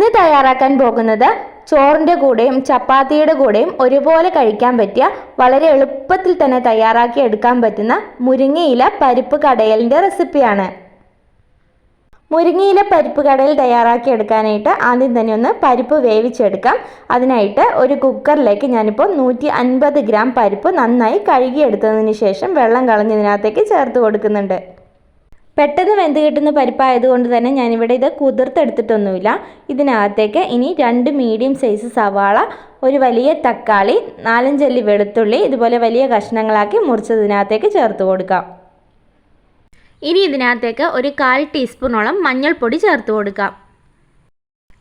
ഇന്ന് തയ്യാറാക്കാൻ പോകുന്നത് ചോറിന്റെ കൂടെയും ചപ്പാത്തിയുടെ കൂടെയും ഒരുപോലെ കഴിക്കാൻ പറ്റിയ വളരെ എളുപ്പത്തിൽ തന്നെ തയ്യാറാക്കി എടുക്കാൻ പറ്റുന്ന മുരിങ്ങയില പരിപ്പ് കടയലിന്റെ റെസിപ്പിയാണ്. മുരിങ്ങയില പരിപ്പ് കടയിൽ തയ്യാറാക്കി എടുക്കാനായിട്ട് ആദ്യം തന്നെ ഒന്ന് പരിപ്പ് വേവിച്ചെടുക്കാം. അതിനായിട്ട് ഒരു കുക്കറിലേക്ക് ഞാനിപ്പോൾ നൂറ്റി അൻപത് ഗ്രാം പരിപ്പ് നന്നായി കഴുകിയെടുത്തതിന് ശേഷം വെള്ളം കളഞ്ഞതിനകത്തേക്ക് ചേർത്ത് കൊടുക്കുന്നുണ്ട്. പെട്ടെന്ന് വെന്ത് കിട്ടുന്ന പരിപ്പായതുകൊണ്ട് തന്നെ ഞാനിവിടെ ഇത് കുതിർത്തെടുത്തിട്ടൊന്നുമില്ല. ഇതിനകത്തേക്ക് ഇനി രണ്ട് മീഡിയം സൈസ് സവാള ഒരു വലിയ തക്കാളി നാലഞ്ചല്ലി വെളുത്തുള്ളി ഇതുപോലെ വലിയ കഷ്ണങ്ങളാക്കി മുറിച്ചതിനകത്തേക്ക് ചേർത്ത് കൊടുക്കാം. ഇനി ഇതിനകത്തേക്ക് ഒരു കാൽ ടീസ്പൂണോളം മഞ്ഞൾപ്പൊടി ചേർത്ത് കൊടുക്കാം.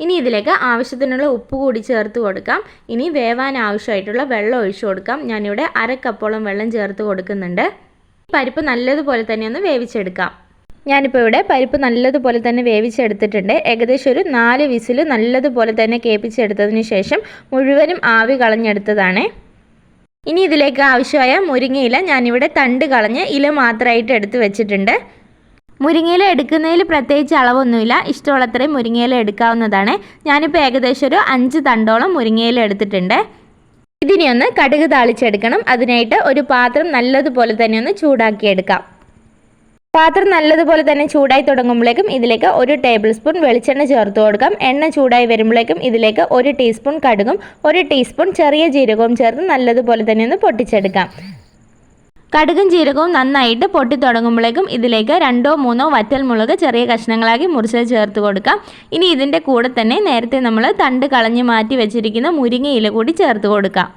ഇനി ഇതിലേക്ക് ആവശ്യത്തിനുള്ള ഉപ്പ് കൂടി ചേർത്ത് കൊടുക്കാം. ഇനി വേവാൻ ആവശ്യമായിട്ടുള്ള വെള്ളം ഒഴിച്ചു കൊടുക്കാം. ഞാനിവിടെ അര കപ്പോളം വെള്ളം ചേർത്ത് കൊടുക്കുന്നുണ്ട്. പരിപ്പ് നല്ലതുപോലെ തന്നെ ഒന്ന് വേവിച്ചെടുക്കാം. ഞാനിപ്പോൾ ഇവിടെ പരിപ്പ് നല്ലതുപോലെ തന്നെ വേവിച്ചെടുത്തിട്ടുണ്ട്. ഏകദേശം ഒരു നാല് വിസിൽ നല്ലതുപോലെ തന്നെ കേൾപ്പിച്ചെടുത്തതിന് ശേഷം മുഴുവനും ആവി കളഞ്ഞെടുത്തതാണ്. ഇനി ഇതിലേക്ക് ആവശ്യമായ മുരിങ്ങയില ഞാനിവിടെ തണ്ട് കളഞ്ഞ് ഇല മാത്രമായിട്ട് എടുത്ത് വെച്ചിട്ടുണ്ട്. മുരിങ്ങയില എടുക്കുന്നതിൽ പ്രത്യേകിച്ച് അളവൊന്നുമില്ല. ഇഷ്ടമുള്ളത്രയും മുരിങ്ങയില എടുക്കാവുന്നതാണ്. ഞാനിപ്പോൾ ഏകദേശം ഒരു അഞ്ച് തണ്ടോളം മുരിങ്ങയില എടുത്തിട്ടുണ്ട്. ഇതിനെ ഒന്ന് കടുക് താളിച്ചെടുക്കണം. അതിനായിട്ട് ഒരു പാത്രം നല്ലതുപോലെ തന്നെ ഒന്ന് ചൂടാക്കിയെടുക്കാം. പാത്രം നല്ലതുപോലെ തന്നെ ചൂടായി തുടങ്ങുമ്പോഴേക്കും ഇതിലേക്ക് ഒരു ടേബിൾ സ്പൂൺ വെളിച്ചെണ്ണ ചേർത്ത് കൊടുക്കാം. എണ്ണ ചൂടായി വരുമ്പോഴേക്കും ഇതിലേക്ക് ഒരു ടീസ്പൂൺ കടുകും ഒരു ടീസ്പൂൺ ചെറിയ ജീരകവും ചേർത്ത് നല്ലതുപോലെ തന്നെ ഒന്ന് പൊട്ടിച്ചെടുക്കാം. കടുകും ജീരകവും നന്നായിട്ട് പൊട്ടി തുടങ്ങുമ്പോഴേക്കും ഇതിലേക്ക് രണ്ടോ മൂന്നോ വറ്റൽ മുളക് ചെറിയ കഷ്ണങ്ങളാക്കി മുറിച്ച് ചേർത്ത് കൊടുക്കാം. ഇനി ഇതിന്റെ കൂടെ തന്നെ നേരത്തെ നമ്മൾ തണ്ട് കളഞ്ഞ് മാറ്റി വെച്ചിരിക്കുന്ന മുരിങ്ങയില കൂടി ചേർത്ത് കൊടുക്കാം.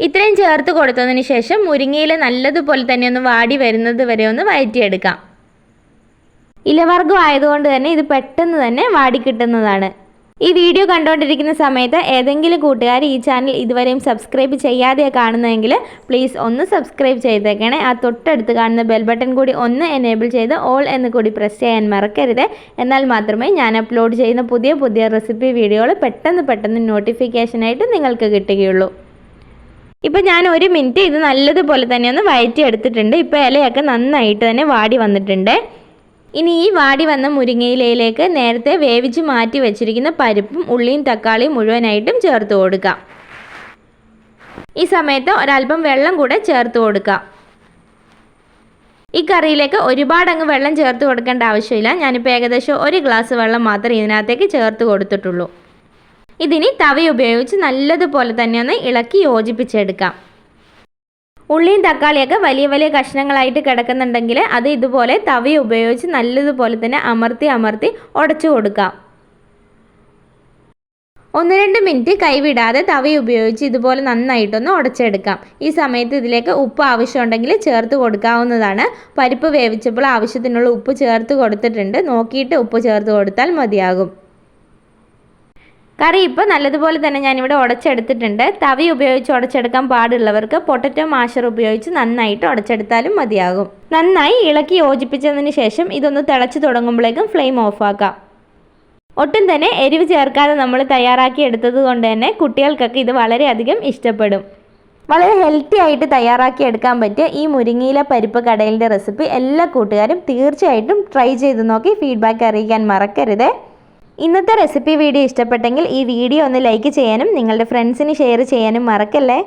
ഇത്രയും ചേർത്ത് കൊടുത്തതിന് ശേഷം മുരിങ്ങയില നല്ലതുപോലെ തന്നെ ഒന്ന് വാടി വരുന്നത് വരെ ഒന്ന് വയറ്റിയെടുക്കാം. ഇലവർഗം ആയതുകൊണ്ട് തന്നെ ഇത് പെട്ടെന്ന് തന്നെ വാടി കിട്ടുന്നതാണ്. ഈ വീഡിയോ കണ്ടുകൊണ്ടിരിക്കുന്ന സമയത്ത് ഏതെങ്കിലും കൂട്ടുകാർ ഈ ചാനൽ ഇതുവരെയും സബ്സ്ക്രൈബ് ചെയ്യാതെ കാണുന്നതെങ്കിൽ പ്ലീസ് ഒന്ന് സബ്സ്ക്രൈബ് ചെയ്തേക്കണേ. ആ തൊട്ടടുത്ത് കാണുന്ന ബെൽ ബട്ടൺ കൂടി ഒന്ന് എനേബിൾ ചെയ്ത് ഓൾ എന്ന് കൂടി പ്രസ് ചെയ്യാൻ മറക്കരുത്. എന്നാൽ മാത്രമേ ഞാൻ അപ്ലോഡ് ചെയ്യുന്ന പുതിയ പുതിയ റെസിപ്പി വീഡിയോകൾ പെട്ടെന്ന് പെട്ടെന്ന് നോട്ടിഫിക്കേഷനായിട്ട് നിങ്ങൾക്ക് കിട്ടുകയുള്ളൂ. ഇപ്പം ഞാൻ ഒരു മിനിറ്റ് ഇത് നല്ലതുപോലെ തന്നെ ഒന്ന് വയറ്റി എടുത്തിട്ടുണ്ട്. ഇപ്പോൾ ഇലയൊക്കെ നന്നായിട്ട് തന്നെ വാടി വന്നിട്ടുണ്ട്. ഇനി ഈ വാടി വന്ന മുരിങ്ങയിലയിലേക്ക് നേരത്തെ വേവിച്ച് മാറ്റി വെച്ചിരിക്കുന്ന പരിപ്പും ഉള്ളിയും തക്കാളിയും മുഴുവനായിട്ടും ചേർത്ത് കൊടുക്കാം ഈ സമയത്ത് ഒരല്പം വെള്ളം കൂടെ ചേർത്ത് കൊടുക്കാം ഈ കറിയിലേക്ക് ഒരുപാട് അങ്ങ് വെള്ളം ചേർത്ത് കൊടുക്കേണ്ട ആവശ്യമില്ല. ഞാനിപ്പോൾ ഏകദേശം ഒരു ഗ്ലാസ് വെള്ളം മാത്രമേ ഇതിനകത്തേക്ക് ചേർത്ത് കൊടുത്തിട്ടുള്ളൂ. ഇതിനി തവ ഉപയോഗിച്ച് നല്ലതുപോലെ തന്നെ ഒന്ന് ഇളക്കി യോജിപ്പിച്ചെടുക്കാം. ഉള്ളിയും തക്കാളിയൊക്കെ വലിയ വലിയ കഷ്ണങ്ങളായിട്ട് കിടക്കുന്നുണ്ടെങ്കിൽ അത് ഇതുപോലെ തവി ഉപയോഗിച്ച് നല്ലതുപോലെ തന്നെ അമർത്തി അമർത്തി ഉടച്ചു കൊടുക്കാം. ഒന്ന് രണ്ട് മിനിറ്റ് കൈവിടാതെ തവി ഉപയോഗിച്ച് ഇതുപോലെ നന്നായിട്ടൊന്ന് ഉടച്ചെടുക്കാം. ഈ സമയത്ത് ഇതിലേക്ക് ഉപ്പ് ആവശ്യമുണ്ടെങ്കിൽ ചേർത്ത് കൊടുക്കാവുന്നതാണ്. പരിപ്പ് വേവിച്ചപ്പോൾ ആവശ്യത്തിനുള്ള ഉപ്പ് ചേർത്ത് കൊടുത്തിട്ടുണ്ട്. നോക്കിയിട്ട് ഉപ്പ് ചേർത്ത് കൊടുത്താൽ മതിയാകും. കറി ഇപ്പോൾ നല്ലതുപോലെ തന്നെ ഞാനിവിടെ ഉടച്ചെടുത്തിട്ടുണ്ട്. തവി ഉപയോഗിച്ച് ഉടച്ചെടുക്കാൻ പാടുള്ളവർക്ക് പൊട്ടറ്റോ മാഷർ ഉപയോഗിച്ച് നന്നായിട്ട് ഉടച്ചെടുത്താലും മതിയാകും. നന്നായി ഇളക്കി യോജിപ്പിച്ചതിന് ശേഷം ഇതൊന്ന് തിളച്ച് തുടങ്ങുമ്പോഴേക്കും ഫ്ലെയിം ഓഫാക്കാം ഒട്ടും തന്നെ എരിവ് ചേർക്കാതെ നമ്മൾ തയ്യാറാക്കി എടുത്തത് കൊണ്ട് തന്നെ കുട്ടികൾക്കൊക്കെ ഇത് വളരെയധികം ഇഷ്ടപ്പെടും. വളരെ ഹെൽത്തി ആയിട്ട് തയ്യാറാക്കി എടുക്കാൻ പറ്റിയ ഈ മുരിങ്ങയില പരിപ്പ് കടയിലിന്റെ റെസിപ്പി എല്ലാ കൂട്ടുകാരും തീർച്ചയായിട്ടും ട്രൈ ചെയ്ത് നോക്കി. ഫീഡ്ബാക്ക് അറിയിക്കാൻ മറക്കരുത്. ഇന്നത്തെ റെസിപ്പി വീഡിയോ ഇഷ്ടപ്പെട്ടെങ്കിൽ ഈ വീഡിയോ ഒന്ന് ലൈക്ക് ചെയ്യാനും നിങ്ങളുടെ ഫ്രണ്ട്സിന് ഷെയർ ചെയ്യാനും മറക്കല്ലേ?